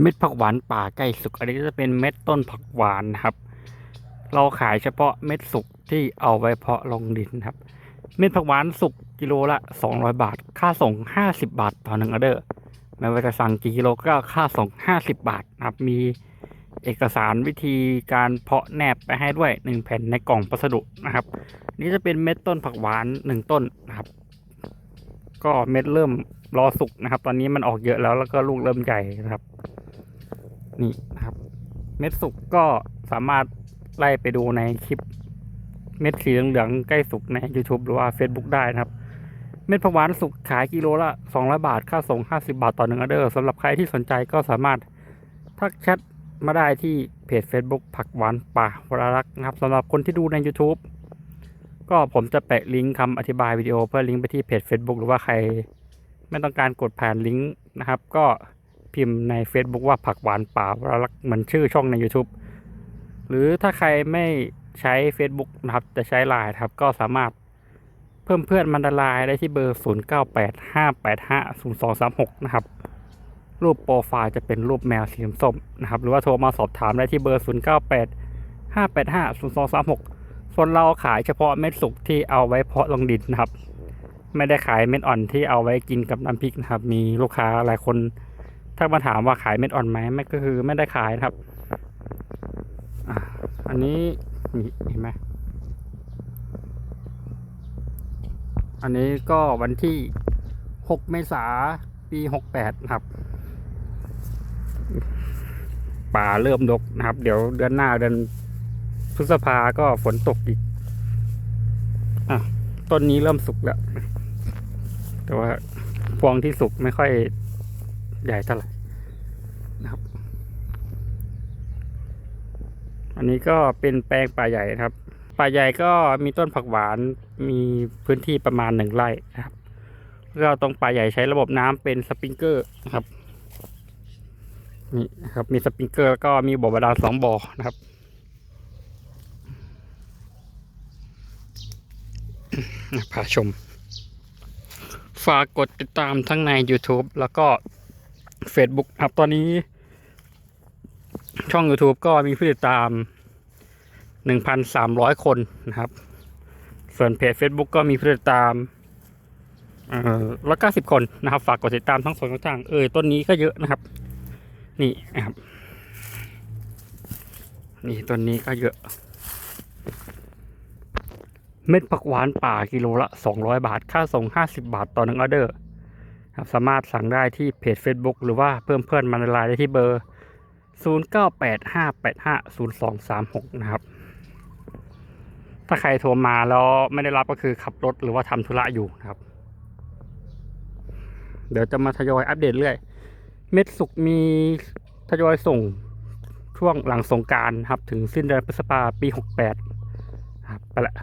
เม็ดผักหวานป่าใกล้สุก อันนี้จะเป็นเม็ดต้นผักหวานนะครับ เราขายเฉพาะเม็ดสุกที่เอาไว้เพาะลงดินครับ เม็ดผักหวานสุกกิโลละ200 บาท ค่าส่ง 50 บาทต่อหนึ่งออเดอร์ไม่ว่าจะสั่งกี่กิโลก็ค่าส่ง 50 บาทนะครับ มีเอกสารวิธีการเพาะแนบไปให้ด้วย 1 แผ่นในกล่องพัสดุนะครับ นี่จะเป็นเม็ดต้นผักหวาน 1 ต้นนะครับ ก็เม็ดเริ่มรอสุกนะครับ ตอนนี้มันออกเยอะแล้วแล้วก็ลูกเริ่มใหญ่นะครับ นี่นะครับ เม็ดสุกก็สามารถไล่ไปดูในคลิป เม็ดสีเหลืองๆใกล้สุกใน YouTube หรือว่า Facebook ได้นะครับ เม็ดผักหวานสุกขายกิโลละ200 บาท ค่าส่ง 50 บาทต่อหนึ่งออเดอร์สำหรับใครที่สนใจก็สามารถทักแชทมาได้ที่เพจ Facebook ผักหวานป่าวรรักษ์นะครับสำหรับคนที่ดูใน YouTube ก็ผมจะแปะลิงก์คำอธิบายวิดีโอเพื่อลิงก์ไปที่เพจ Facebook หรือว่าใคร ไม่ต้องการกดผ่านลิงก์นะครับ ก็ พิมพ์ใน Facebook ว่าผักหวานป่าวรรักษ์เหมือนชื่อช่องใน YouTube หรือถ้าใครไม่ใช้ Facebook นะครับจะใช้ไลน์ครับก็สามารถเพิ่มเพื่อนมันดาลายได้ที่เบอร์ 0985850236 นะครับ รูปโปรไฟล์จะเป็นรูปแมวสีส้มนะครับ หรือว่าโทรมาสอบถามได้ที่เบอร์ 0985850236 ส่วนเราขายเฉพาะเม็ดสุกที่เอาไว้เพาะลงดินนะครับ ไม่ได้ขายเม็ดอ่อนที่เอาไว้กินกับน้ำพริกนะครับ มีลูกค้าหลายคน ถ้ามาถามว่าขายเม็ดอ่อนไหมไม่ก็คือไม่ได้ขายนะครับ อันนี้นี่เห็นไหมอันนี้ก็วันที่6เมษาปี68นะครับ ป่าเริ่มดกนะครับ เดี๋ยวเดือนหน้าเดือนพฤษภาก็ฝนตกอีก อะ ต้นนี้เริ่มสุกแล้ว แต่ว่าพวงที่สุกไม่ค่อย ใหญ่เท่าไหร่นะครับ อันนี้ก็เป็นแปลงป่าใหญ่นะครับ ป่าใหญ่ก็มีต้นผักหวานมีพื้นที่ประมาณหนึ่งไร่นะครับแล้วตรงป่าใหญ่ใช้ระบบน้ำเป็นสปริงเกอร์นะครับนี่ครับมีสปริงเกอร์แล้วก็มีบ่อบาดาลสองบ่อนะครับพาชม ฝากกดติดตามทั้งใน YouTube แล้วก็ Facebook ครับตอนนี้ ช่อง YouTube ก็มีผู้ติดตาม 1,300 คนนะครับ ส่วนเพจ Facebook ก็มีผู้ติดตามร้อยเก้าสิบคนนะครับ ฝากกดติดตามทั้งสองช่องทางเออต้นนี้ก็เยอะนะครับ นี่นะครับ นี่ต้นนี้ก็เยอะ เม็ดผักหวานป่ากิโลละ200บาท ค่าส่ง50บาทต่อหนึ่งออเดอร์ สามารถสั่งได้ที่เพจ Facebook หรือว่าเพิ่มเพื่อนมาในไลน์ได้ที่เบอร์ 0985850236 นะครับ ถ้าใครโทรมาแล้วไม่ได้รับก็คือขับรถหรือว่าทำธุระอยู่นะครับ เดี๋ยวจะมาทยอยอัปเดตเรื่อย เม็ดสุกมีทยอยส่งช่วงหลังสงการครับ ถึงสิ้นเดือนพฤษภาปี 68 ครับ ไปละ